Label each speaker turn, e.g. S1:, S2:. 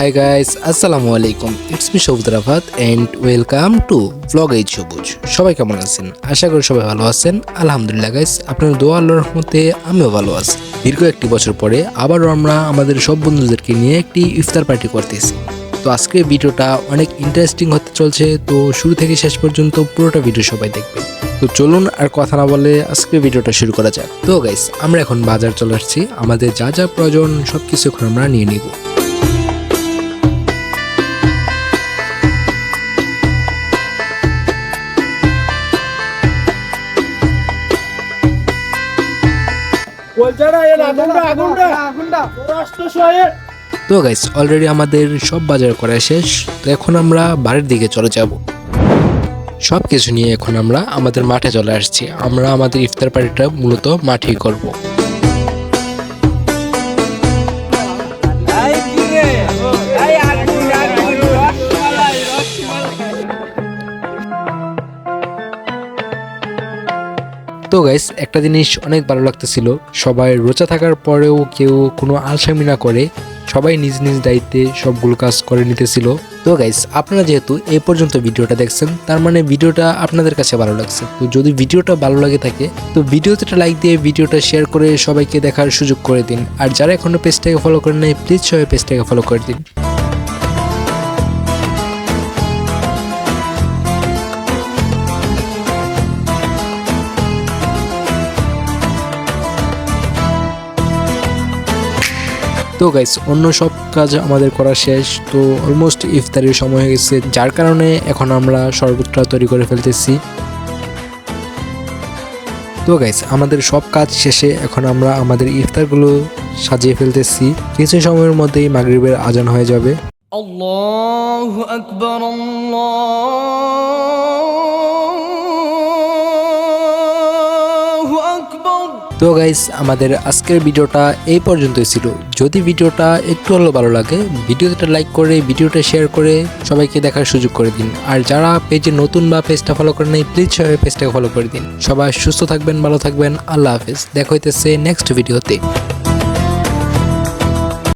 S1: Hi guys আসসালামু আলাইকুম it's me Sabuj Rafat and welcome to blog H Sabuj সবাই কেমন আছেন? আশা করি সবাই ভালো আছেন। আলহামদুলিল্লাহ গাইস আপনার দোয়া আল্লাহর রহমতে আমিও ভালো আছি। দীর্ঘ একটি বছর পরে আবারও আমরা আমাদের সব বন্ধুদেরকে নিয়ে একটি ইফতার পার্টি করতেছি। তো আজকের ভিডিওটা অনেক ইন্টারেস্টিং হতে চলছে। তো শুরু থেকে শেষ পর্যন্ত পুরোটা ভিডিও সবাই দেখবে তো চলুন আর কথা না বলে আজকে ভিডিওটা শুরু করা যাক। তো গাইস আমরা এখন বাজার চলে আসছি। আমাদের যা যা প্রয়োজন সব কিছু এখন আমরা নিয়ে নিব। তো গাইস অলরেডি আমাদের সব বাজার করা শেষ। তো এখন আমরা বাড়ির দিকে চলে যাব। সব কিছু নিয়ে এখন আমরা আমাদের মাঠে চলে আসছি। আমরা আমাদের ইফতার পার্টিটা মূলত মাঠেই করব। তো গাইস একটা জিনিস অনেক ভালো লাগতেছিল, সবাই রোজা থাকার পরেও কেউ কোনো আলসামি না করে, সবাই নিজ নিজ দায়িত্বে সবগুলো কাজ করে নিতেছিল। তো গাইস আপনারা যেহেতু এই পর্যন্ত ভিডিওটা দেখছেন, তার মানে ভিডিওটা আপনাদের কাছে ভালো লাগছে। তো যদি ভিডিওটা ভালো লাগে থাকে, তো ভিডিওতে একটা লাইক দিয়ে ভিডিওটা শেয়ার করে সবাইকে দেখার সুযোগ করে দিন। আর যারা এখনও পেজটাকে ফলো করেন নাই প্লিজ সবাই পেজটাকে ফলো করে দিন। তো গাইস অন্য সব কাজ আমাদের করা শেষ। তো অলমোস্ট ইফতারির সময় হয়ে গেছে, যার কারণে এখন আমরা শরবতটা তৈরি করে ফেলতেছি। তো গাইস আমাদের সব কাজ শেষে এখন আমরা আমাদের ইফতারগুলো সাজিয়ে ফেলতেছি। কিছু সময়ের মধ্যেই মাগরিবের আজান হয়ে যাবে।
S2: আল্লাহু আকবার, আল্লাহ
S1: তো গাইস আমাদের আজকের ভিডিওটা এই পর্যন্তই ছিল। যদি ভিডিওটা একটু হলেও ভালো লাগে ভিডিওটা লাইক করে, ভিডিওটা শেয়ার করে সবাইকে দেখার সুযোগ করে দিন। আর যারা পেজে নতুন বা পেজটা ফলো করেন নাই প্লিজ সবাই পেজটাকে ফলো করে দিন। সবাই সুস্থ থাকবেন, ভালো থাকবেন, আল্লাহ হাফেজ। দেখা হইতেছে নেক্সট ভিডিওতে